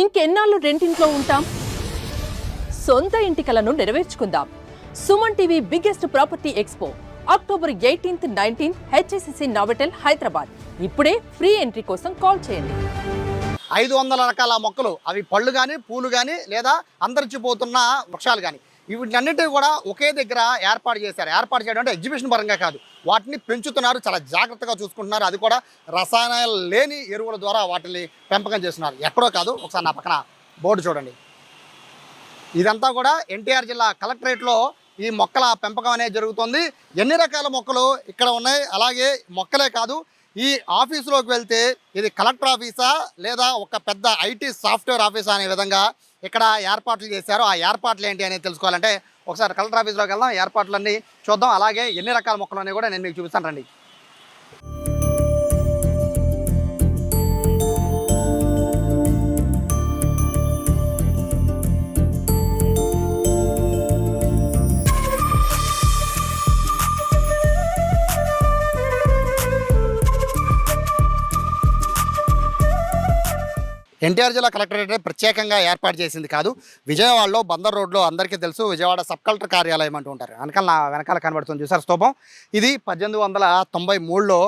ఇంకెన్నాళ్ళు రెంటింట్లో ఉంటాం? సొంత ఇంటి కలను నెరవేర్చుకుందాం. Suman TV biggest property expo October eighteenth nineteenth HSCC Novotel Hyderabad. ఇప్పుడే ఫ్రీ ఎంట్రీ కోసం కాల్ చేయండి. ఐదు వందల రకాల మొక్కలు అవి పళ్ళు కానీ పూలు కానీ లేదా అంతరించిపోతున్న వృక్షాలు కానీ వీటినన్నిటిని కూడా ఒకే దగ్గర ఏర్పాటు చేశారు. ఏర్పాటు చేయడం అంటే ఎగ్జిబిషన్ పరంగా కాదు. వాటిని పెంచుతున్నారు చాలా జాగ్రత్తగా చూసుకుంటున్నారు. అది కూడా రసాయనాలు లేని ఎరువుల ద్వారా వాటిని పెంపకం చేస్తున్నారు. ఎక్కడో కాదు ఒకసారి నా పక్కన బోర్డు చూడండి. ఇదంతా కూడా ఎన్టీఆర్ జిల్లా కలెక్టరేట్లో ఈ మొక్కల పెంపకం అనేది జరుగుతుంది. ఎన్ని రకాల మొక్కలు ఇక్కడ ఉన్నాయి? అలాగే మొక్కలే కాదు ఈ ఆఫీసులోకి వెళ్తే ఇది కలెక్టర్ ఆఫీసా లేదా ఒక పెద్ద ఐటీ సాఫ్ట్వేర్ ఆఫీసా అనే విధంగా ఇక్కడ ఏర్పాట్లు చేశారు ఆ ఏర్పాట్లు ఏంటి అనేది తెలుసుకోవాలంటే ఒకసారి కలెక్టర్ ఆఫీస్లోకి వెళ్దాం ఏర్పాట్లన్నీ చూద్దాం. అలాగే ఎన్ని రకాల మొక్కలు అనేవి కూడా నేను మీకు చూపిస్తాను రండి. ఎన్టీఆర్ జిల్లా కలెక్టరేట్ ప్రత్యేకంగా ఏర్పాటు చేసింది కాదు. విజయవాడలో బందర్ రోడ్లో అందరికీ తెలుసు విజయవాడ సబ్ కలెక్టర్ కార్యాలయం అంటూ ఉంటారు. వెనకాల నా వెనకాల కనబడుతుంది చూసారు స్తూపం? ఇది పద్దెనిమిది వందల తొంభై మూడులో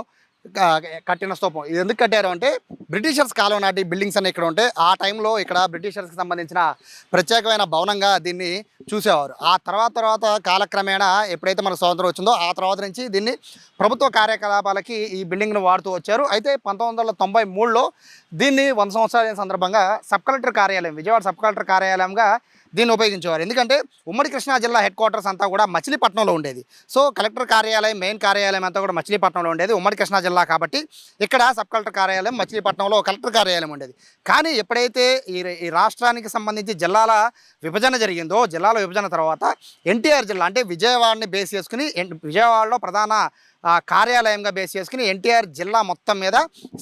కట్టిన స్తూపం. ఇది ఎందుకు కట్టారు అంటే బ్రిటిషర్స్ కాలం నాటి బిల్డింగ్స్ అన్ని ఇక్కడ ఉంటే ఆ టైంలో ఇక్కడ బ్రిటిషర్స్కి సంబంధించిన ప్రత్యేకమైన భవనంగా దీన్ని చూసేవారు. ఆ తర్వాత తర్వాత కాలక్రమేణా ఎప్పుడైతే మనకు స్వాతంత్రం వచ్చిందో ఆ తర్వాత నుంచి దీన్ని ప్రభుత్వ కార్యకలాపాలకి ఈ బిల్డింగ్ను వాడుతూ వచ్చారు. అయితే పంతొమ్మిది వందల తొంభై మూడులో దీన్ని వంద సంవత్సరాల సందర్భంగా సబ్ కలెక్టర్ కార్యాలయం విజయవాడ సబ్ కలెక్టర్ కార్యాలయంగా దీన్ని ఉపయోగించేవారు. ఎందుకంటే ఉమ్మడి కృష్ణా జిల్లా హెడ్ క్వార్టర్స్ అంతా కూడా మచిలీపట్నంలో ఉండేది. సో కలెక్టర్ కార్యాలయం మెయిన్ కార్యాలయం అంతా కూడా మచిలీపట్నంలో ఉండేది. ఉమ్మడి కృష్ణా జిల్లా కాబట్టి ఇక్కడ సబ్ కలెక్టర్ కార్యాలయం మచిలీపట్నంలో కలెక్టర్ కార్యాలయం ఉండేది. కానీ ఎప్పుడైతే ఈ ఈ రాష్ట్రానికి సంబంధించి జిల్లాల విభజన జరిగిందో జిల్లాల విభజన తర్వాత ఎన్టీఆర్ జిల్లా అంటే విజయవాడని బేస్ చేసుకుని విజయవాడలో ప్రధాన కార్యాలయంగా బేస్ చేసుకుని ఎన్టీఆర్ జిల్లా మొత్తం మీద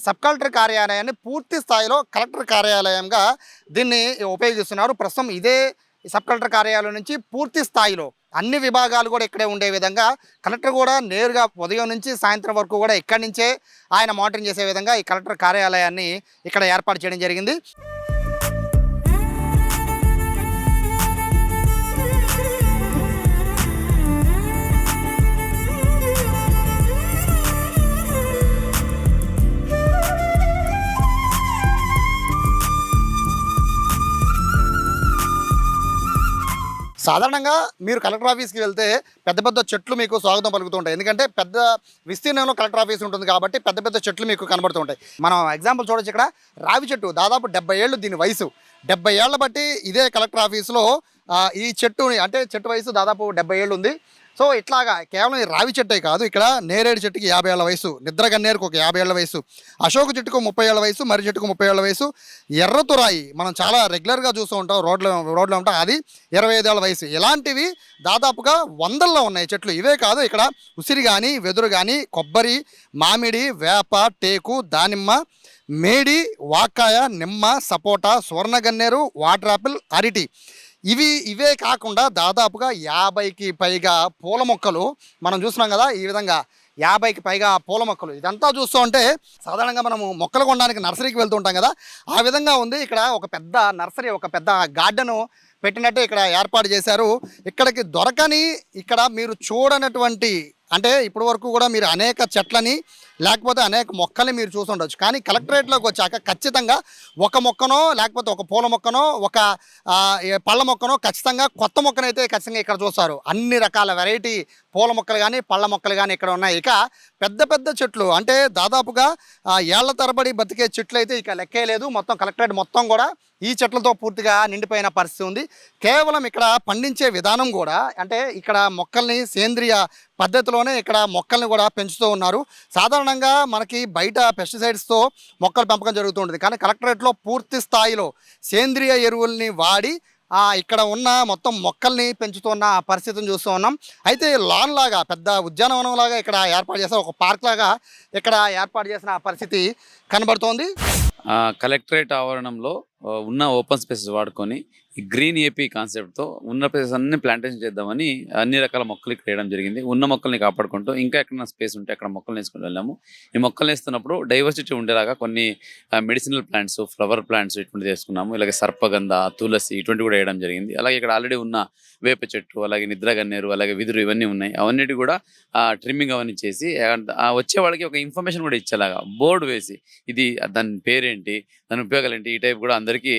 సబ్ కలెక్టర్ కార్యాలయాన్ని పూర్తి స్థాయిలో కలెక్టర్ కార్యాలయంగా దీన్ని ఉపయోగిస్తున్నారు. ప్రస్తుతం ఇదే సబ్ కలెక్టర్ కార్యాలయం నుంచి పూర్తి స్థాయిలో అన్ని విభాగాలు కూడా ఇక్కడే ఉండే విధంగా కలెక్టర్ కూడా నేరుగా ఉదయం నుంచి సాయంత్రం వరకు కూడా ఇక్కడి నుంచే ఆయన మానిటరింగ్ చేసే విధంగా ఈ కలెక్టర్ కార్యాలయాన్ని ఇక్కడ ఏర్పాటు చేయడం జరిగింది. సాధారణంగా మీరు కలెక్టర్ ఆఫీస్కి వెళ్తే పెద్ద పెద్ద చెట్లు మీకు స్వాగతం పలుకుతుంటాయి ఎందుకంటే పెద్ద విస్తీర్ణంలో కలెక్టర్ ఆఫీస్ ఉంటుంది కాబట్టి పెద్ద పెద్ద చెట్లు మీకు కనబడుతుంటాయి మనం ఎగ్జాంపుల్ చూడొచ్చు ఇక్కడ. రావి చెట్టు దాదాపు డెబ్బై ఏళ్ళు దీని వయసు. డెబ్బై ఏళ్ళ బట్టి ఇదే కలెక్టర్ ఆఫీస్లో ఈ చెట్టుని అంటే చెట్టు వయసు దాదాపు డెబ్బై ఏళ్ళు ఉంది. సో ఇట్లాగా కేవలం ఈ రావి చెట్టే కాదు ఇక్కడ నేరేడు చెట్టుకి యాభై ఏళ్ళ వయసు నిద్ర గన్నేరుకు ఒక యాభై ఏళ్ళ వయసు అశోక చెట్టుకు ముప్పై ఏళ్ళ వయసు మర్రి చెట్టుకు ముప్పై ఏళ్ళ వయసు ఎర్రతురాయి మనం చాలా రెగ్యులర్గా చూస్తూ ఉంటాం రోడ్లో రోడ్లో ఉంటాం అది ఇరవై ఐదేళ్ళ వయసు. ఇలాంటివి దాదాపుగా వందల్లో ఉన్నాయి చెట్లు. ఇవే కాదు ఇక్కడ ఉసిరి కానీ వెదురు కానీ కొబ్బరి మామిడి వేప టేకు దానిమ్మ మేడి వాకాయ నిమ్మ సపోటా సువర్ణగన్నేరు వాటర్ ఆపిల్ అరిటి. ఇవి ఇవే కాకుండా దాదాపుగా యాభైకి పైగా పూల మొక్కలు మనం చూస్తున్నాం కదా ఈ విధంగా యాభైకి పైగా పూల మొక్కలు. ఇదంతా చూస్తూ ఉంటే సాధారణంగా మనము మొక్కలు కొనడానికి నర్సరీకి వెళ్తూ ఉంటాం కదా ఆ విధంగా ఉంది. ఇక్కడ ఒక పెద్ద నర్సరీ ఒక పెద్ద గార్డెను పెట్టినట్టు ఇక్కడ ఏర్పాటు చేశారు. ఇక్కడికి దొరకని ఇక్కడ మీరు చూడనటువంటి అంటే ఇప్పటి వరకు కూడా మీరు అనేక చెట్లని లేకపోతే అనేక మొక్కల్ని మీరు చూసి ఉండొచ్చు కానీ కలెక్టరేట్లోకి వచ్చాక ఖచ్చితంగా ఒక మొక్కనో లేకపోతే ఒక పూల మొక్కనో ఒక పళ్ళ మొక్కనో ఖచ్చితంగా కొత్త మొక్కనైతే ఖచ్చితంగా ఇక్కడ చూస్తారు. అన్ని రకాల వెరైటీ పూల మొక్కలు కానీ పళ్ళ మొక్కలు కానీ ఇక్కడ ఉన్నాయి. ఇక పెద్ద పెద్ద చెట్లు అంటే దాదాపుగా ఏళ్ళ తరబడి బతికే చెట్లు అయితే ఇక లెక్కే లేదు. మొత్తం కలెక్టరేట్ మొత్తం కూడా ఈ చెట్లతో పూర్తిగా నిండిపోయిన పరిస్థితి ఉంది. కేవలం ఇక్కడ పండించే విధానం కూడా అంటే ఇక్కడ మొక్కల్ని సేంద్రియ పద్ధతిలోనే ఇక్కడ మొక్కల్ని కూడా పెంచుతూ ఉన్నారు. సాధారణంగా మనకి బయట పెస్టిసైడ్స్తో మొక్కల పెంపకం జరుగుతూ ఉంటుంది కానీ కలెక్టరేట్లో పూర్తి స్థాయిలో సేంద్రియ ఎరువుల్ని వాడి ఇక్కడ ఉన్న మొత్తం మొక్కల్ని పెంచుతున్న పరిస్థితిని చూస్తూ ఉన్నాం. అయితే లాన్ లాగా పెద్ద ఉద్యానవనం లాగా ఇక్కడ ఏర్పాటు చేసిన ఒక పార్క్ లాగా ఇక్కడ ఏర్పాటు చేసిన పరిస్థితి కనబడుతోంది. కలెక్టరేట్ ఆవరణంలో ఉన్న ఓపెన్ స్పేసెస్ వాడుకొని ఈ గ్రీన్ ఏపీ కాన్సెప్ట్తో ఉన్న ప్లేసెస్ అన్ని ప్లాంటేషన్ చేద్దామని అన్ని రకాల మొక్కలు ఇక్కడ వేయడం జరిగింది. ఉన్న మొక్కల్ని కాపాడుకుంటూ ఇంకా ఎక్కడైనా స్పేస్ ఉంటే అక్కడ మొక్కలు వేసుకుని వెళ్ళాము. ఈ మొక్కలు వేస్తున్నప్పుడు డైవర్సిటీ ఉండేలాగా కొన్ని మెడిసినల్ ప్లాంట్స్ ఫ్లవర్ ప్లాంట్స్ ఇటువంటి వేసుకున్నాము. ఇలాగే సర్పగంధ తులసి ఇటువంటి కూడా వేయడం జరిగింది. అలాగే ఇక్కడ ఆల్రెడీ ఉన్న వేప చెట్టు అలాగే నిద్రగన్నేరు అలాగే విదురు ఇవన్నీ ఉన్నాయి. అవన్నిటి కూడా ట్రిమ్మింగ్ అవన్నీ చేసి వచ్చే వాళ్ళకి ఒక ఇన్ఫర్మేషన్ కూడా ఇచ్చేలాగా బోర్డు వేసి ఇది దాని పేరేంటి దాని ఉపయోగాలు ఏంటి ఈ టైప్ కూడా అందరికీ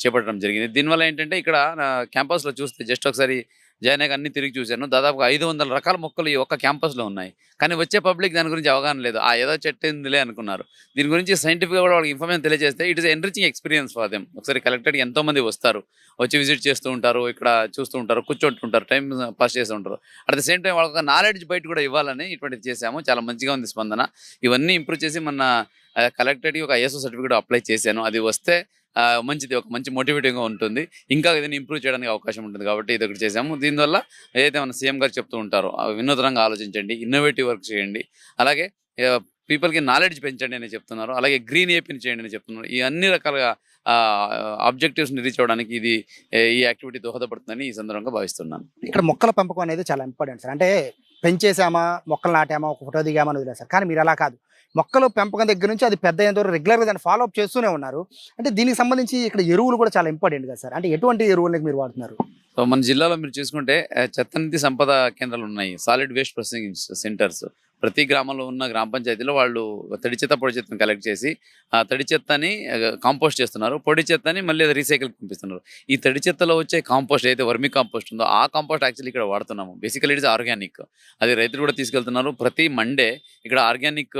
చేపట్టడం జరిగింది. దీనివల్ల ఏంటంటే ఇక్కడ క్యాంపస్లో చూస్తే జస్ట్ ఒకసారి జాయిన్ అయ్యాక అన్ని తిరిగి చూశాను. దాదాపుగా ఐదు వందల రకాల మొక్కలు ఈ ఒక్క క్యాంపస్లో ఉన్నాయి. కానీ వచ్చే పబ్లిక్ దాని గురించి అవగాహన లేదు. ఆ ఏదో చెట్టు ఉందిలే అనుకున్నారు. దీని గురించి సైంటిఫిక్గా కూడా వాళ్ళకి ఇన్ఫర్మేషన్ తెలియజేస్తే it is enriching experience for them. ఒకసారి కలెక్టర్కి ఎంతోమంది వస్తారు. వచ్చి విజిట్ చేస్తూ ఉంటారు ఇక్కడ చూస్తూ ఉంటారు కూర్చుంటుంటారు టైం పాస్ చేస్తూ ఉంటారు. అట్ ద సేమ్ టైం వాళ్ళకి నాలెడ్జ్ బయట కూడా ఇవ్వాలని ఇటువంటిది చేశాము. చాలా మంచిగా ఉంది స్పందన. ఇవన్నీ ఇంప్రూవ్ చేసి మన కలెక్టర్కి ఒక ఐఎస్ఓ సర్టిఫికేట్ అప్లై చేశాను. అది వస్తే మంచిది ఒక మంచి మోటివేటింగ్గా ఉంటుంది. ఇంకా ఏదైనా ఇంప్రూవ్ చేయడానికి అవకాశం ఉంటుంది కాబట్టి ఇది ఒకటి చేసాము దీనివల్ల ఏదైతే మన సీఎం గారు చెప్తూ ఉంటారో వినూతనంగా ఆలోచించండి ఇన్నోవేటివ్ వర్క్ చేయండి. అలాగే పీపుల్కి నాలెడ్జ్ పెంచండి అని చెప్తున్నారు. అలాగే గ్రీన్ ఏపీని చేయండి అని చెప్తున్నారు. ఈ అన్ని రకాలుగా ఆబ్జెక్టివ్స్ని రీచ్ అవ్వడానికి ఇది ఈ యాక్టివిటీ దోహదపడుతుందని ఈ సందర్భంగా భావిస్తున్నాను. ఇక్కడ మొక్కల పెంపకం అనేది చాలా ఇంపార్టెంట్ సార్ అంటే పెంచేసామా మొక్కలు నాటామా ఒక ఫోటో దిగామా అని సార్ కానీ మీరు అలా కాదు. మొక్కలు పెంపకం దగ్గర నుంచి అది పెద్ద అయ్యేంత వరకు రెగ్యులర్గా దాన్ని ఫాలో అప్ చేస్తూనే ఉన్నారు. అంటే దీనికి సంబంధించి ఇక్కడ ఎరువులు కూడా చాలా ఇంపార్టెంట్ కదా సార్. అంటే ఎటువంటి ఎరువులకి మీరు వాడుతున్నారు? సో మన జిల్లాలో మీరు చూసుకుంటే చెత్తనిధి సంపద కేంద్రాలు ఉన్నాయి. సాలిడ్ వేస్ట్ ప్రాసెసింగ్ సెంటర్స్ ప్రతి గ్రామంలో ఉన్న గ్రామ పంచాయతీలో వాళ్ళు తడి చెత్త పొడి చెత్తని కలెక్ట్ చేసి ఆ తడి చెత్తని కాంపోస్ట్ చేస్తున్నారు. పొడి చెత్తని మళ్ళీ అది రీసైకిల్ పంపిస్తున్నారు. ఈ తడి చెత్తలో వచ్చే కాంపోస్ట్ అయితే వర్మి కాంపోస్ట్ ఉందో ఆ కాంపోస్ట్ యాక్చువల్లీ ఇక్కడ వాడుతున్నాము. బేసికలీ ఇట్స్ ఆర్గానిక్ అది రైతులు కూడా తీసుకెళ్తున్నారు. ప్రతి మండే ఇక్కడ ఆర్గానిక్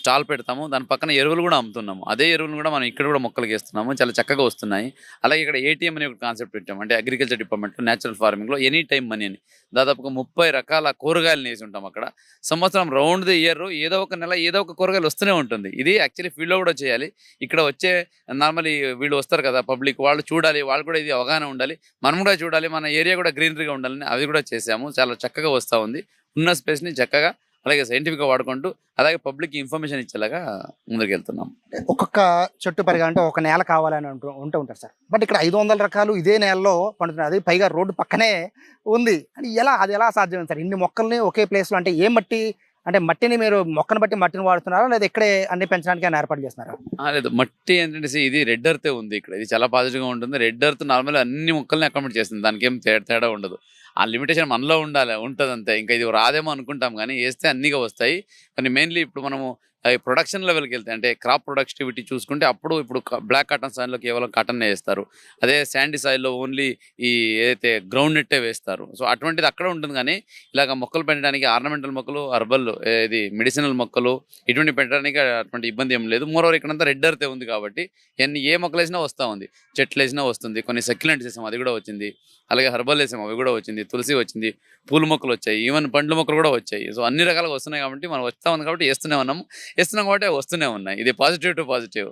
స్టాల్ పెడతాము. దాని పక్కన ఎరువులు కూడా అమ్ముతున్నాము. అదే ఎరువులు కూడా మనం ఇక్కడ కూడా మొక్కలు వేస్తున్నాము చాలా చక్కగా వస్తున్నాయి. అలాగే ఇక్కడ ఏటీఎం అనే ఒక కాన్సెప్ట్ పెట్టాము. అంటే అగ్రికల్చర్ డిపార్ట్మెంట్ నేచురల్ ఫార్మింగ్లో ఎనీ టైం మనీ అని. దాదాపుగా ముప్పై రకాల కూరగాయలు వేసి ఉంటాం అక్కడ. సంవత్సరం రౌండ్ ది ఇయర్ ఏదో ఒక నెల ఏదో ఒక కూరగాయలు వస్తూనే ఉంటుంది. ఇది యాక్చువల్లీ ఫీల్డ్లో కూడా చేయాలి. ఇక్కడ వచ్చే నార్మల్లీ వీళ్ళు వస్తారు కదా పబ్లిక్ వాళ్ళు చూడాలి వాళ్ళు కూడా ఇది అవగాహన ఉండాలి. మనం కూడా చూడాలి మన ఏరియా కూడా గ్రీనరీగా ఉండాలని అవి కూడా చేసాము. చాలా చక్కగా వస్తూ ఉంది. ఉన్న స్పేస్ని చక్కగా అలాగే సైంటిఫిక్గా వాడుకుంటూ అలాగే పబ్లిక్ ఇన్ఫర్మేషన్ ఇచ్చేలాగా ముందుకు వెళ్తున్నాం. ఒక్కొక్క చెట్టు పరిగా అంటే ఒక నేల కావాలని అంటూ ఉంటూ ఉంటారు సార్. బట్ ఇక్కడ ఐదు వందల రకాలు ఇదే నేలలో పండుతున్నాయి అది పైగా రోడ్డు పక్కనే ఉంది. అని ఎలా అది ఎలా సాధ్యం సార్? ఇన్ని మొక్కల్ని ఒకే ప్లేస్లో అంటే ఏ మట్టి అంటే మట్టిని మీరు మొక్కను బట్టి మట్టిని వాడుతున్నారా? లేదా ఇక్కడే అన్ని పెంచడానికి అని ఏర్పాటు చేస్తున్నారా? లేదు. మట్టి ఏంటంటే ఇది రెడ్ ఎర్త్ ఉంది ఇక్కడ. ఇది చాలా పాజిటివ్గా ఉంటుంది. రెడ్ ఎర్త్ నార్మల్ అన్ని మొక్కల్ని అకామిడేట్ చేస్తుంది. దానికి ఏం తేడా తేడా ఉండదు. ఆ లిమిటేషన్ మనలో ఉండాలి ఉంటుంది అంతే ఇంకా ఇది రాదేమో అనుకుంటాం కానీ వేస్తే అన్నిగా వస్తాయి. కానీ మెయిన్లీ ఇప్పుడు మనము ప్రొడక్షన్ లెవెల్కి వెళ్తే అంటే క్రాప్ ప్రొడక్టివిటీ చూసుకుంటే అప్పుడు ఇప్పుడు బ్లాక్ కాటన్ సాయిల్లో కేవలం కాటన్ వేస్తారు. అదే శాండీ సాయిల్లో ఓన్లీ ఈ ఏదైతే గ్రౌండ్ నెట్టే వేస్తారు. సో అటువంటిది అక్కడ ఉంటుంది కానీ ఇలాగ మొక్కలు పెంచడానికి ఆర్నమెంటల్ మొక్కలు హర్బల్ ఇది మెడిసినల్ మొక్కలు ఇటువంటి పెట్టడానికి అటువంటి ఇబ్బంది ఏం లేదు. మోరోవర్ ఇక్కడంతా రెడ్ అర్తే ఉంది కాబట్టి ఎన్ని ఏ మొక్కలు వేసినా వస్తూ ఉంది. చెట్లు వేసినా వస్తుంది. కొన్ని సక్యులెంట్స్ వేసాం అది కూడా వచ్చింది. అలాగే హర్బల్ వేసాం అవి కూడా వచ్చింది. తులసి వచ్చింది. పూల మొక్కలు వచ్చాయి. ఈవెన్ పండ్ల మొక్కలు కూడా వచ్చాయి. సో అన్ని రకాలుగా వస్తున్నాయి కాబట్టి మనం వస్తూ ఉంది కాబట్టి వేస్తూనే ఉన్నాము. ఇస్తున్నాం కాబట్టి వస్తూనే ఉన్నాయి. ఇది పాజిటివ్ టు పాజిటివ్.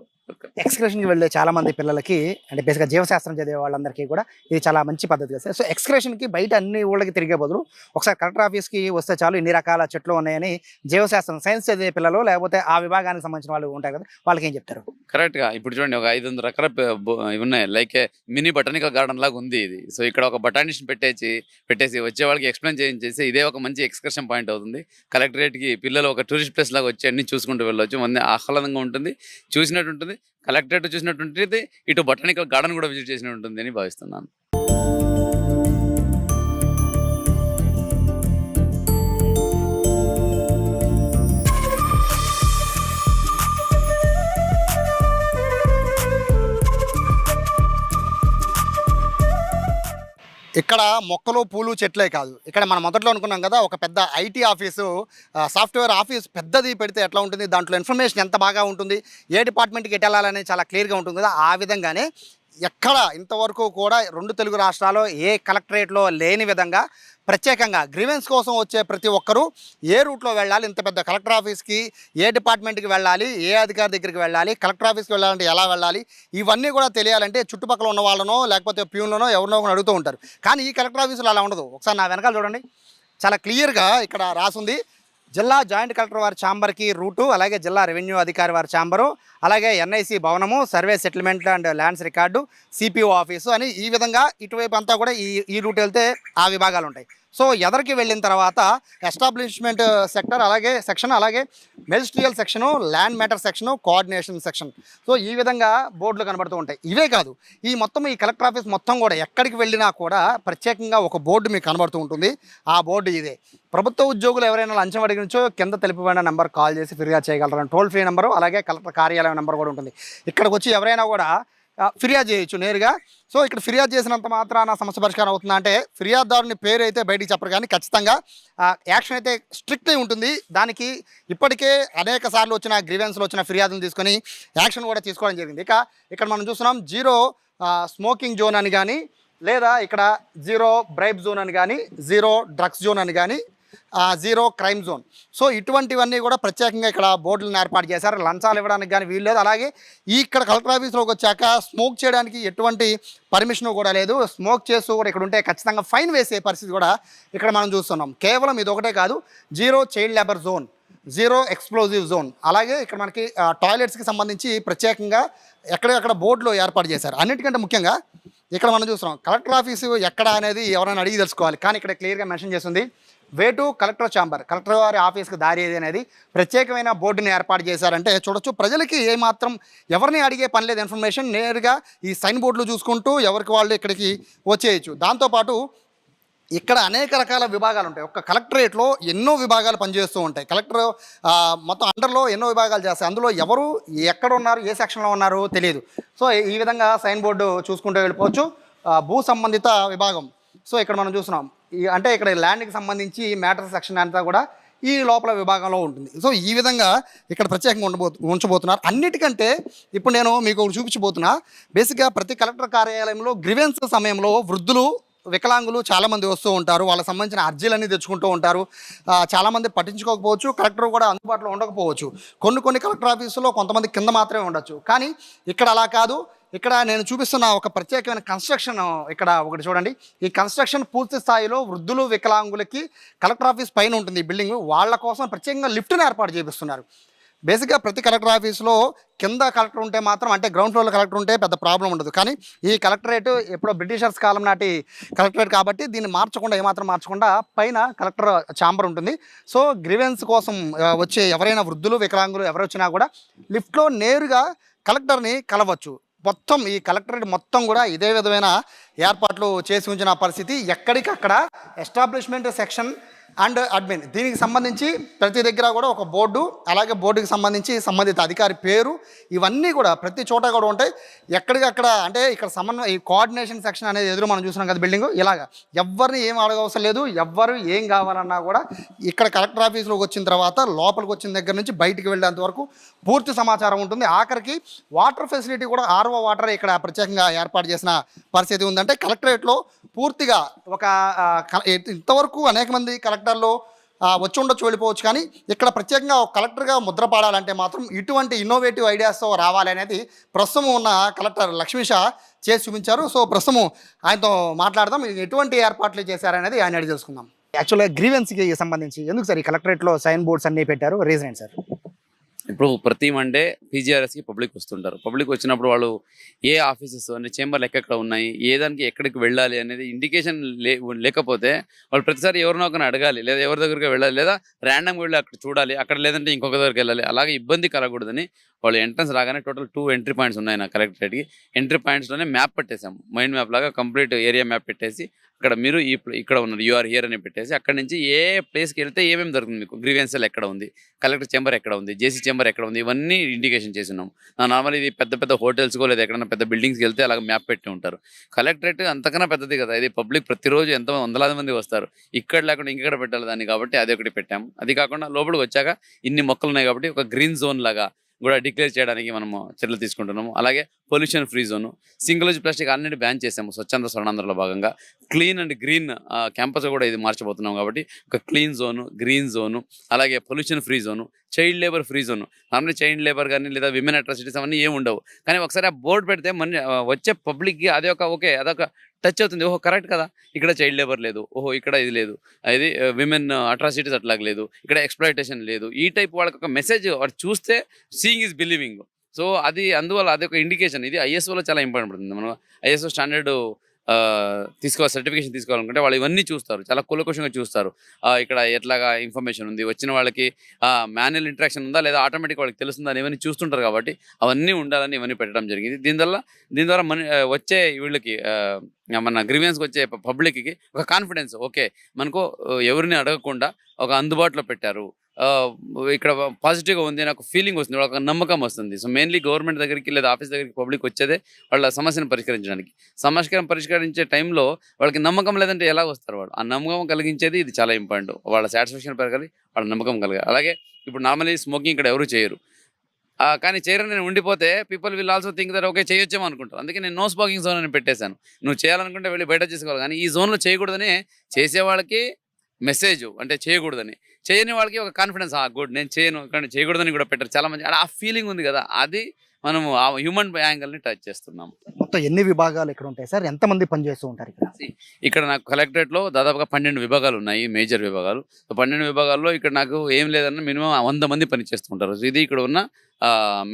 ఎక్స్కర్షన్కి వెళ్ళే చాలా మంది పిల్లలకి అంటే బేసిక్గా జీవశాస్త్రం చదివే వాళ్ళందరికీ కూడా ఇది చాలా మంచి పద్ధతి కదా. సార్ సో ఎక్స్కర్షన్కి బయట అన్ని ఊళ్ళకి తిరిగే బదులు ఒకసారి కలెక్టర్ ఆఫీస్కి వస్తే చాలు ఇన్ని రకాల చెట్లు ఉన్నాయని జీవశాస్త్రం సైన్స్ చదివే పిల్లలు లేకపోతే ఆ విభాగానికి సంబంధించిన వాళ్ళు ఉంటారు కదా వాళ్ళకి ఏం చెప్తారు? కరెక్ట్గా. ఇప్పుడు చూడండి ఒక ఐదు వందల రకాల ఇవి ఉన్నాయి. లైక్ మినీ బటానికల్ గార్డెన్ లాగా ఉంది ఇది. సో ఇక్కడ ఒక బటానిషన్ పెట్టేసి పెట్టేసి వచ్చే వాళ్ళకి ఎక్స్ప్లెయిన్ చేయించేసి ఇదే ఒక మంచి ఎక్స్కర్షన్ పాయింట్ అవుతుంది. కలెక్టరేట్కి పిల్లలు ఒక టూరిస్ట్ ప్లేస్ లాగా వచ్చి అన్ని చూసుకుంటూ వెళ్ళొచ్చు. మంది ఆహ్లాదంగా ఉంటుంది. చూసినట్టు ఉంటుంది. కలెక్టరేట్ చూసినటువంటిది ఇటు బొటానికల్ గార్డెన్ కూడా విజిట్ చేసినట్టు అని భావిస్తున్నాను. మొక్కలు పూలు చెట్లే కాదు. ఇక్కడ మనం మొదట్లో అనుకున్నాం కదా ఒక పెద్ద ఐటీ ఆఫీసు సాఫ్ట్వేర్ ఆఫీస్ పెద్దది పెడితే ఎట్లా ఉంటుంది? దాంట్లో ఇన్ఫర్మేషన్ ఎంత బాగా ఉంటుంది? ఏ డిపార్ట్మెంట్కి ఎటు వెళ్ళాలనేది చాలా క్లియర్గా ఉంటుంది కదా. ఆ విధంగానే ఎక్కడ ఇంతవరకు కూడా రెండు తెలుగు రాష్ట్రాల్లో ఏ కలెక్టరేట్లో లేని విధంగా ప్రత్యేకంగా గ్రీవెన్స్ కోసం వచ్చే ప్రతి ఒక్కరూ ఏ రూట్లో వెళ్ళాలి ఇంత పెద్ద కలెక్టర్ ఆఫీస్కి ఏ డిపార్ట్మెంట్కి వెళ్ళాలి ఏ అధికారి దగ్గరికి వెళ్ళాలి కలెక్టర్ ఆఫీస్కి వెళ్ళాలంటే ఎలా వెళ్ళాలి ఇవన్నీ కూడా తెలియాలంటే చుట్టుపక్కల ఉన్న వాళ్ళనో లేకపోతే ప్యూన్లనో ఎవరినో అడుగుతూ ఉంటారు. కానీ ఈ కలెక్టర్ ఆఫీసులో అలా ఉండదు. ఒకసారి నా వెనకాల చూడండి. చాలా క్లియర్గా ఇక్కడ రాసుంది. జిల్లా జాయింట్ కలెక్టర్ వారి ఛాంబర్కి రూటు అలాగే జిల్లా రెవెన్యూ అధికారి వారి ఛాంబరు అలాగే ఎన్ఐసి భవనము survey settlement and lands record CPO office అని ఈ విధంగా ఇటువైపు అంతా కూడా ఈ ఈ రూట్ వెళ్తే ఆ విభాగాలు ఉంటాయి. సో ఎదరికి వెళ్ళిన తర్వాత ఎస్టాబ్లిష్మెంట్ సెక్టర్ అలాగే సెక్షన్ అలాగే magisterial section land matter section coordination section. So ఈ విధంగా బోర్డులు కనబడుతూ ఉంటాయి. ఇవే కాదు ఈ మొత్తం ఈ కలెక్టర్ ఆఫీస్ మొత్తం కూడా ఎక్కడికి వెళ్ళినా కూడా ప్రత్యేకంగా ఒక బోర్డు మీకు కనబడుతూ ఉంటుంది. ఆ బోర్డు ఇదే. ప్రభుత్వ ఉద్యోగులు ఎవరైనా లంచం అడిగినచో కింద తెలిపిపోయిన నెంబర్ కాల్ చేసి ఫిర్యాదు చేయగలరని టోల్ ఫ్రీ నెంబరు అలాగే కలెక్టర్ కార్యాలయం నెంబర్ కూడా ఉంటుంది. ఇక్కడికి వచ్చి ఎవరైనా కూడా ఫిర్యాదు చేయొచ్చు నేరుగా. సో ఇక్కడ ఫిర్యాదు చేసినంత మాత్రాన సమస్య పరిష్కారం అవుతుందా అంటే ఫిర్యాదుదారుని పేరు అయితే బయటికి చెప్పరు. కానీ ఖచ్చితంగా యాక్షన్ అయితే స్ట్రిక్ట్ ఉంటుంది. దానికి ఇప్పటికే అనేక సార్లు వచ్చిన గ్రీవెన్స్లో వచ్చిన ఫిర్యాదులు తీసుకొని యాక్షన్ కూడా తీసుకోవడం జరిగింది. ఇక ఇక్కడ మనం చూస్తున్నాం జీరో స్మోకింగ్ జోన్ అని కానీ లేదా ఇక్కడ జీరో బ్రైబ్ జోన్ అని కానీ జీరో డ్రగ్స్ జోన్ అని కానీ జీరో క్రైమ్ జోన్. సో ఇటువంటివన్నీ కూడా ప్రత్యేకంగా ఇక్కడ బోర్డులను ఏర్పాటు చేశారు. లంచాలు ఇవ్వడానికి కానీ వీలు లేదు. అలాగే ఇక్కడ కలెక్టర్ ఆఫీస్లోకి వచ్చాక స్మోక్ చేయడానికి ఎటువంటి పర్మిషన్ కూడా లేదు. స్మోక్ చేస్తూ కూడా ఇక్కడ ఉంటే ఖచ్చితంగా ఫైన్ వేసే పరిస్థితి కూడా ఇక్కడ మనం చూస్తున్నాం. కేవలం ఇది ఒకటే కాదు zero child labour zone zero explosive zone. అలాగే ఇక్కడ మనకి టాయిలెట్స్కి సంబంధించి ప్రత్యేకంగా ఎక్కడెక్కడ బోర్డులు ఏర్పాటు చేశారు. అన్నిటికంటే ముఖ్యంగా ఇక్కడ మనం చూస్తున్నాం. కలెక్టర్ ఆఫీసు ఎక్కడ అనేది ఎవరైనా అడిగి తెలుసుకోవాలి. కానీ ఇక్కడ క్లియర్గా మెన్షన్ చేస్తుంది వే టు కలెక్టర్ ఛాంబర్. కలెక్టర్ వారి ఆఫీస్కి దారి ఏది అనేది ప్రత్యేకమైన బోర్డుని ఏర్పాటు చేశారంటే చూడొచ్చు. ప్రజలకి ఏమాత్రం ఎవరిని అడిగే పని లేదు. ఇన్ఫర్మేషన్ నేరుగా ఈ సైన్ బోర్డులు చూసుకుంటూ ఎవరికి వాళ్ళు ఇక్కడికి వచ్చేయచ్చు. దాంతోపాటు ఇక్కడ అనేక రకాల విభాగాలు ఉంటాయి. ఒక కలెక్టరేట్లో ఎన్నో విభాగాలు పనిచేస్తూ ఉంటాయి. కలెక్టర్ మొత్తం అండర్లో ఎన్నో విభాగాలు చేస్తాయి. అందులో ఎవరు ఎక్కడ ఉన్నారు ఏ సెక్షన్లో ఉన్నారో తెలియదు సో ఈ విధంగా సైన్ బోర్డు చూసుకుంటూ వెళ్ళిపోవచ్చు. భూ సంబంధిత విభాగం. సో ఇక్కడ మనం చూస్తున్నాం ఈ అంటే ఇక్కడ ల్యాండ్కి సంబంధించి మ్యాటర్ సెక్షన్ అంతా కూడా ఈ లోపల విభాగంలో ఉంటుంది. సో ఈ విధంగా ఇక్కడ ప్రత్యేకంగా ఉండబో ఉంచబోతున్నారు. అన్నిటికంటే ఇప్పుడు నేను మీకు చూపించబోతున్నా. బేసిక్గా ప్రతి కలెక్టర్ కార్యాలయంలో గ్రివెన్స్ సమయంలో వృద్ధులు వికలాంగులు చాలామంది వస్తూ ఉంటారు. వాళ్ళకి సంబంధించిన అర్జీలన్నీ తెచ్చుకుంటూ ఉంటారు. చాలామంది పట్టించుకోకపోవచ్చు కలెక్టర్ కూడా అందుబాటులో ఉండకపోవచ్చు. కొన్ని కొన్ని కలెక్టర్ ఆఫీసులో కొంతమంది కింద మాత్రమే ఉండొచ్చు. కానీ ఇక్కడ అలా కాదు. ఇక్కడ నేను చూపిస్తున్న ఒక ప్రత్యేకమైన కన్స్ట్రక్షన్ ఇక్కడ ఒకటి చూడండి. ఈ కన్స్ట్రక్షన్ పూర్తి స్థాయిలో వృద్ధులు వికలాంగులకి కలెక్టర్ ఆఫీస్ పైన ఉంటుంది ఈ బిల్డింగ్. వాళ్ళ కోసం ప్రత్యేకంగా లిఫ్ట్ని ఏర్పాటు చేపిస్తున్నారు. బేసిక్గా ప్రతి కలెక్టర్ ఆఫీస్లో కింద కలెక్టర్ ఉంటే మాత్రం అంటే గ్రౌండ్ ఫ్లోర్లో కలెక్టర్ ఉంటే పెద్ద ప్రాబ్లం ఉండదు. కానీ ఈ కలెక్టరేట్ ఎప్పుడో బ్రిటిషర్స్ కాలం నాటి కలెక్టరేట్ కాబట్టి దీన్ని మార్చకుండా ఏమాత్రం మార్చకుండా పైన కలెక్టర్ ఛాంబర్ ఉంటుంది. సో గ్రివెన్స్ కోసం వచ్చే ఎవరైనా వృద్ధులు వికలాంగులు ఎవరు వచ్చినా కూడా లిఫ్ట్లో నేరుగా కలెక్టర్ని కలవచ్చు. మొత్తం ఈ కలెక్టరేట్ మొత్తం కూడా ఇదే విధమైన ఏర్పాట్లు చేసి ఉంచిన పరిస్థితి ఎక్కడికక్కడ ఎస్టాబ్లిష్మెంట్ సెక్షన్ అండ్ అడ్మిన్ దీనికి సంబంధించి ప్రతి దగ్గర కూడా ఒక బోర్డు అలాగే బోర్డుకి సంబంధించి సంబంధిత అధికారి పేరు ఇవన్నీ కూడా ప్రతి చోట కూడా ఉంటాయి. ఎక్కడికక్కడ అంటే ఇక్కడ సమన్వయ ఈ కోఆర్డినేషన్ సెక్షన్ అనేది ఎదురు మనం చూసినాం కదా బిల్డింగ్ ఇలాగా ఎవరిని ఏం అడగవసరం లేదు. ఎవ్వరు ఏం కావాలన్నా కూడా ఇక్కడ కలెక్టర్ ఆఫీస్లోకి వచ్చిన తర్వాత లోపలికి వచ్చిన దగ్గర నుంచి బయటికి వెళ్ళేంత వరకు పూర్తి సమాచారం ఉంటుంది. ఆఖరికి వాటర్ ఫెసిలిటీ కూడా ఆర్ఓ వాటర్ ఇక్కడ ప్రత్యేకంగా ఏర్పాటు చేసిన పరిస్థితి ఉందంటే కలెక్టరేట్లో పూర్తిగా ఒక ఇంతవరకు అనేక మంది కలెక్టర్ ఆ, వచ్చి ఉండొచ్చు వెళ్ళిపోవచ్చు. కానీ ఇక్కడ ప్రత్యేకంగా కలెక్టర్గా ముద్ర పాడాలంటే మాత్రం ఇటువంటి ఇన్నోవేటివ్ ఐడియాస్తో రావాలి అనేది ప్రస్తుతం ఉన్న కలెక్టర్ లక్ష్మీష చేసి చూపించారు. సో ప్రస్తుతం ఆయనతో మాట్లాడదాం. ఎటువంటి ఏర్పాట్లు చేశారనేది ఆయన అడిగి తెలుసుకుందాం. యాక్చువల్గా గ్రీవెన్స్కి సంబంధించి ఎందుకు సార్ ఈ కలెక్టరేట్లో సైన్ బోర్డ్స్ అన్నీ పెట్టారు? రీజన్ ఏంటి సార్? ఇప్పుడు ప్రతి మండే పీజీఆర్ఎస్కి పబ్లిక్ వస్తుంటారు. పబ్లిక్ వచ్చినప్పుడు వాళ్ళు ఏ ఆఫీసెస్ అనే చేంబర్లు ఎక్కడెక్కడ ఉన్నాయి ఏ దానికి ఎక్కడికి వెళ్ళాలి అనేది ఇండికేషన్ లేకపోతే వాళ్ళు ప్రతిసారి ఎవరినో ఒకరిని అడగాలి లేదా ఎవరి దగ్గరికి వెళ్ళాలి లేదా ర్యాండమ్గా వెళ్ళి అక్కడ చూడాలి అక్కడ లేదంటే ఇంకొక దగ్గరికి వెళ్ళాలి. అలాగే ఇబ్బంది కలగకూడదని వాళ్ళు ఎంట్రన్స్ రాగానే టోటల్ టూ ఎంట్రీ పాయింట్స్ ఉన్నాయి నా కలెక్టరేట్కి ఎంట్రీ పాయింట్స్లోనే మ్యాప్ పెట్టేసాము మైండ్ మ్యాప్ లాగా కంప్లీట్ ఏరియా మ్యాప్ పెట్టేసి అక్కడ మీరు ఈ ఇక్కడ ఉన్నారు యూఆర్ హియర్ అని పెట్టేసి అక్కడ నుంచి ఏ ప్లేస్కి వెళ్తే ఏమేమి దొరుకుతుంది మీకు? గ్రీవెన్సల్ ఎక్కడ ఉంది? కలెక్టర్ చెంబర్ ఎక్కడ ఉంది? జేసీ చెంబర్ ఎక్కడ ఉంది? ఇవన్నీ ఇండికేషన్ చేసినాం. నార్మల్ ఇది పెద్ద పెద్ద హోటల్స్కో లేదా ఎక్కడైనా పెద్ద బిల్డింగ్స్కి వెళ్తే అలాగ మ్యాప్ పెట్టి ఉంటారు. కలెక్టరేట్ అంతకన్నా పెద్దది కదా. ఇది పబ్లిక్ ప్రతిరోజు ఎంత వందలాది మంది వస్తారు. ఇక్కడ లేకుండా ఇంకెక్కడ పెట్టాలి దాన్ని కాబట్టి అది ఒకటి పెట్టాము అది కాకుండా లోపలికి వచ్చాక ఇన్ని మొక్కలు ఉన్నాయి కాబట్టి ఒక గ్రీన్ జోన్ లాగా కూడా డిక్లేర్ చేయడానికి మనము చర్యలు తీసుకుంటున్నాము. అలాగే pollution free zone single use plastic అన్నిటి బ్యాన్ చేసాము స్వచ్ఛంద స్వర్ణాంధ్రలో భాగంగా. క్లీన్ అండ్ గ్రీన్ క్యాంపస్ కూడా ఇది మార్చబోతున్నాం కాబట్టి ఒక క్లీన్ జోను గ్రీన్ జోను అలాగే pollution free zone child labour free zone. Normally child labour కానీ లేదా విమెన్ అట్రాసిటీస్ అవన్నీ ఏమి ఉండవు. కానీ ఒకసారి ఆ బోర్డు పెడితే మన వచ్చే పబ్లిక్కి అది ఒక ఓకే అదొక టచ్ అవుతుంది. ఓహో కరెక్ట్ కదా. ఇక్కడ చైల్డ్ లేబర్ లేదు. ఓహో ఇక్కడ ఇది లేదు. ఇది విమెన్ అట్రాసిటీస్ అట్లాగ లేదు. ఇక్కడ ఎక్స్ప్లాయిటేషన్ లేదు. ఈ టైప్ వాళ్ళకి ఒక మెసేజ్ వాడు చూస్తే సీయింగ్ ఈజ్ బిలీవింగ్. సో అది అందువల్ల అది ఒక ఇండికేషన్. ఇది ఐఎస్ఓలో చాలా ఇంపార్టెంట్ పడుతుంది. మనం ఐఎస్ఓ స్టాండర్డ్ తీసుకోవాలి సర్టిఫికేషన్ తీసుకోవాలనుకుంటే వాళ్ళు ఇవన్నీ చూస్తారు. చాలా కులకుషంగా చూస్తారు. ఇక్కడ ఎట్లాగా ఇన్ఫర్మేషన్ ఉంది? వచ్చిన వాళ్ళకి మాన్యువల్ ఇంట్రాక్షన్ ఉందా? లేదా ఆటోమేటిక్ వాళ్ళకి తెలుస్తుందా? అని ఇవన్నీ చూస్తుంటారు కాబట్టి అవన్నీ ఉండాలని ఇవన్నీ పెట్టడం జరిగింది. దీనివల్ల దీని ద్వారా మన వచ్చే వీళ్ళకి మన గ్రీవియన్స్కి వచ్చే పబ్లిక్కి ఒక కాన్ఫిడెన్స్ ఓకే మనకు ఎవరిని అడగకుండా ఒక అందుబాటులో పెట్టారు. ఇక్కడ పాజిటివ్గా ఉంది నాకు ఫీలింగ్ వస్తుంది ఒక నమ్మకం వస్తుంది. సో మెయిన్లీ గవర్నమెంట్ దగ్గరికి లేదా ఆఫీస్ దగ్గరికి పబ్లిక్ వచ్చేదే వాళ్ళ సమస్యను పరిష్కరించడానికి. సమస్యను పరిష్కరించే టైంలో వాళ్ళకి నమ్మకం లేదంటే ఎలా వస్తారు వాళ్ళు? ఆ నమ్మకం కలిగించేది ఇది చాలా ఇంపార్టెంట్ వాళ్ళ సాటిస్ఫాక్షన్ పెరగాలి వాళ్ళ నమ్మకం కలగాలి. అలాగే ఇప్పుడు నార్మలీ స్మోకింగ్ ఇక్కడ ఎవరు చేయరు. కానీ చేయరని నేను ఉండిపోతే people will also think that okay చేయొచ్చేమో అనుకుంటారు. అందుకే నేను నో స్మోకింగ్ జోన్ అని పెట్టేశాను. నువ్వు చేయాలనుకుంటే వెళ్ళి బయట చేసుకోవాలి కానీ ఈ జోన్లో చేయకూడదని చేసేవాళ్ళకి మెసేజ్ అంటే చేయకూడదని. చేయని వాళ్ళకి ఒక కాన్ఫిడెన్స్ ఆ గుడ్ నేను చేయను కానీ చేయకూడదని కూడా పెట్టారు చాలా మంది. ఆ ఫీలింగ్ ఉంది కదా అది మనము ఆ హ్యూమన్ యాంగిల్ని టచ్ చేస్తున్నాం మొత్తం ఎన్ని విభాగాలు ఇక్కడ ఉంటాయి సార్? ఎంతమంది పనిచేస్తూ ఉంటారు ఇక్కడ? ఇక్కడ నాకు కలెక్టరేట్లో దాదాపుగా పన్నెండు విభాగాలు ఉన్నాయి మేజర్ విభాగాలు. సో పన్నెండు విభాగాల్లో ఇక్కడ నాకు ఏం లేదన్నా మినిమం వంద మంది పనిచేస్తుంటారు ఇది ఇక్కడ ఉన్న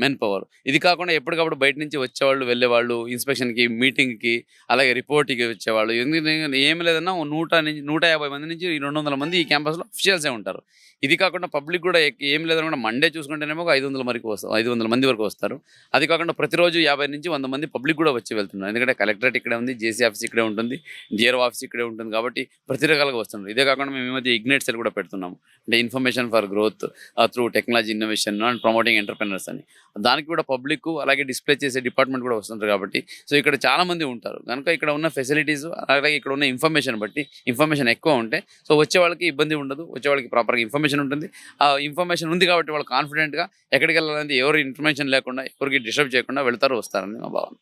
మెన్ పవర్. ఇది కాకుండా ఎప్పటికప్పుడు బయట నుంచి వచ్చేవాళ్ళు వెళ్ళేవాళ్ళు ఇన్స్పెక్షన్కి మీటింగ్కి అలాగే రిపోర్ట్కి వచ్చేవాళ్ళు. ఎందుకంటే ఏం లేదన్నా నూట నుంచి నూట యాభై మంది నుంచి రెండు వందల మంది ఈ క్యాంపస్లో అఫిషియల్సే ఉంటారు. ఇది కాకుండా పబ్లిక్ కూడా ఏం లేదన్నా మండే చూసుకుంటేనేమో ఒక ఐదు వందల వరకు వస్తారు ఐదు వందల మంది వరకు వస్తారు. అది కాకుండా ప్రతిరోజు యాభై నుంచి వంద మంది పబ్లిక్ కూడా వచ్చి వెళ్తున్నారు. ఎందుకంటే కలెక్టరేట్ ఇక్కడే ఉంది జేసీ ఆఫీస్ ఇక్కడే ఉంటుంది డిఆర్ఓ ఆఫీస్ ఇక్కడే ఉంటుంది కాబట్టి ప్రతి రకాలుగా వస్తున్నారు. ఇదే కాకుండా మేము ఈ మధ్య ఇగ్నేట్ సెల్ కూడా పెడుతున్నాము. అంటే information for growth through technology innovation and promoting entrepreneurs అని. దానికి కూడా పబ్లిక్ అలాగే డిస్ప్లే చేసే డిపార్ట్మెంట్ కూడా వస్తుంటారు కాబట్టి. సో ఇక్కడ చాలా మంది ఉంటారు. కనుక ఇక్కడ ఉన్న ఫెసిలిటీస్ అలాగే ఇక్కడ ఉన్న ఇన్ఫర్మేషన్ బట్టి ఇన్ఫర్మేషన్ ఎక్కువ ఉంటే సో వచ్చే వాళ్ళకి ఇబ్బంది ఉండదు. వచ్చే వాళ్ళకి ప్రాపర్గా ఇన్ఫర్మేషన్ ఉంటుంది. ఆ ఇన్ఫర్మేషన్ ఉంది కాబట్టి వాళ్ళు కాన్ఫిడెంట్గా ఎక్కడికి వెళ్ళాలని ఎవరు ఇన్ఫర్మేషన్ లేకుండా ఎవరికి డిస్టర్బ్ చేయకుండా వెళ్తారు వస్తారని మా భావన.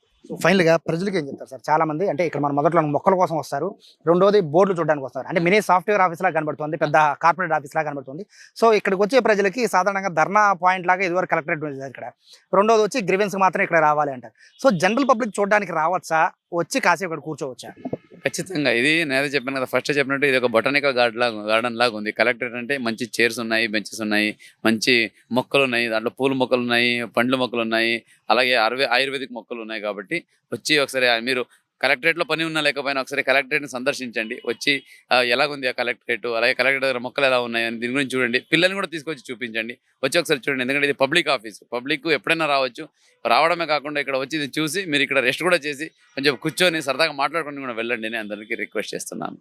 ఫైనల్గా ప్రజలకి ఏం చెప్తారు సార్? చాలా మంది అంటే ఇక్కడ మన మొదట్లో మొక్కల కోసం వస్తారు. రెండోది బోర్డులు చూడడానికి వస్తారు. అంటే మినీ సాఫ్ట్వేర్ ఆఫీస్ లాగా కనబడుతుంది పెద్ద కార్పొరేట్ ఆఫీస్ లాగా కనబడుతుంది. సో ఇక్కడికి వచ్చే ప్రజలకి సాధారణంగా ధర్నా పాయింట్ లాగా ఇదివరకు కలెక్టరేట్ ఉంది ఇక్కడ. రెండోది వచ్చి గ్రీవెన్స్ మాత్రం ఇక్కడ రావాలి అంటారు. సో జనరల్ పబ్లిక్ చూడడానికి రావచ్చా? వచ్చి కాసేపు ఇక్కడ కూర్చోవచ్చా? ఖచ్చితంగా. ఇది నేను చెప్పాను కదా ఫస్ట్ చెప్పినట్టు ఇది ఒక బొటానికల్ గార్డెన్ లాగా గార్డెన్ లాగా ఉంది. కలెక్టరేట్ అంటే మంచి చైర్స్ ఉన్నాయి బెంచెస్ ఉన్నాయి మంచి మొక్కలు ఉన్నాయి దాంట్లో పూల మొక్కలు ఉన్నాయి పండ్ల మొక్కలు ఉన్నాయి అలాగే ఆయుర్వేదిక్ మొక్కలు ఉన్నాయి కాబట్టి వచ్చి ఒకసారి మీరు కలెక్టరేట్లో పని ఉన్నా లేకపోయినా ఒకసారి కలెక్టరేట్ని సందర్శించండి. వచ్చి ఎలాగుంది ఆ కలెక్టరేట్? అలాగే కలెక్టరేట్ దగ్గర మొక్కలు ఎలా ఉన్నాయని దీని గురించి చూడండి. పిల్లల్ని కూడా తీసుకొచ్చి చూపించండి. వచ్చి ఒకసారి చూడండి. ఎందుకంటే ఇది పబ్లిక్ ఆఫీస్. పబ్లిక్ ఎప్పుడైనా రావచ్చు. రావడమే కాకుండా ఇక్కడ వచ్చి చూసి మీరు ఇక్కడ రెస్ట్ కూడా చేసి కొంచెం కూర్చొని సరదాగా మాట్లాడుకుని కూడా వెళ్ళండి అని అందరికీ రిక్వెస్ట్ చేస్తున్నాను.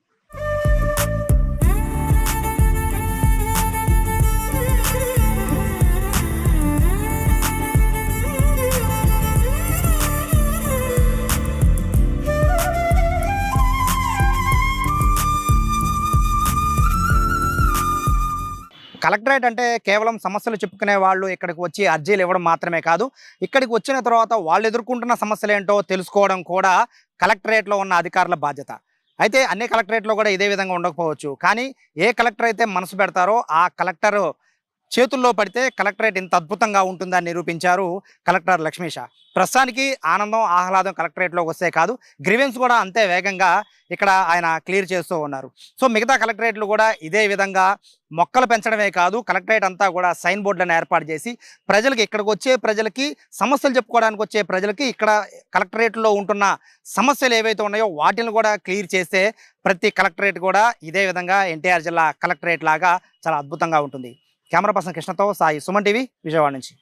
కలెక్టరేట్ అంటే కేవలం సమస్యలు చెప్పుకునే వాళ్ళు ఇక్కడికి వచ్చి అర్జీలు ఇవ్వడం మాత్రమే కాదు ఇక్కడికి వచ్చిన తర్వాత వాళ్ళు ఎదుర్కొంటున్న సమస్యలు ఏంటో తెలుసుకోవడం కూడా కలెక్టరేట్లో ఉన్న అధికారుల బాధ్యత. అయితే అన్ని కలెక్టరేట్లో కూడా ఇదే విధంగా ఉండకపోవచ్చు. కానీ ఏ కలెక్టర్ అయితే మనసు పెడతారో ఆ కలెక్టర్ చేతుల్లో పడితే కలెక్టరేట్ ఇంత అద్భుతంగా ఉంటుందని నిరూపించారు కలెక్టర్ లక్ష్మీష. ప్రస్తుతానికి ఆనందం ఆహ్లాదం కలెక్టరేట్లోకి వస్తే కాదు గ్రీవెన్స్ కూడా అంతే వేగంగా ఇక్కడ ఆయన క్లియర్ చేస్తూ ఉన్నారు. సో మిగతా కలెక్టరేట్లు కూడా ఇదే విధంగా మొక్కలు పెంచడమే కాదు కలెక్టరేట్ అంతా కూడా సైన్ బోర్డులను ఏర్పాటు చేసి ప్రజలకి ఇక్కడికి వచ్చే ప్రజలకి సమస్యలు చెప్పుకోవడానికి వచ్చే ప్రజలకి ఇక్కడ కలెక్టరేట్లో ఉంటున్న సమస్యలు ఏవైతే ఉన్నాయో వాటిని కూడా క్లియర్ చేస్తే ప్రతి కలెక్టరేట్ కూడా ఇదే విధంగా ఎన్టీఆర్ జిల్లా కలెక్టరేట్ లాగా చాలా అద్భుతంగా ఉంటుంది. కెమెరా పర్సన్ కృష్ణతో సాయి సుమన్ టీవీ విజయవాడ నుంచి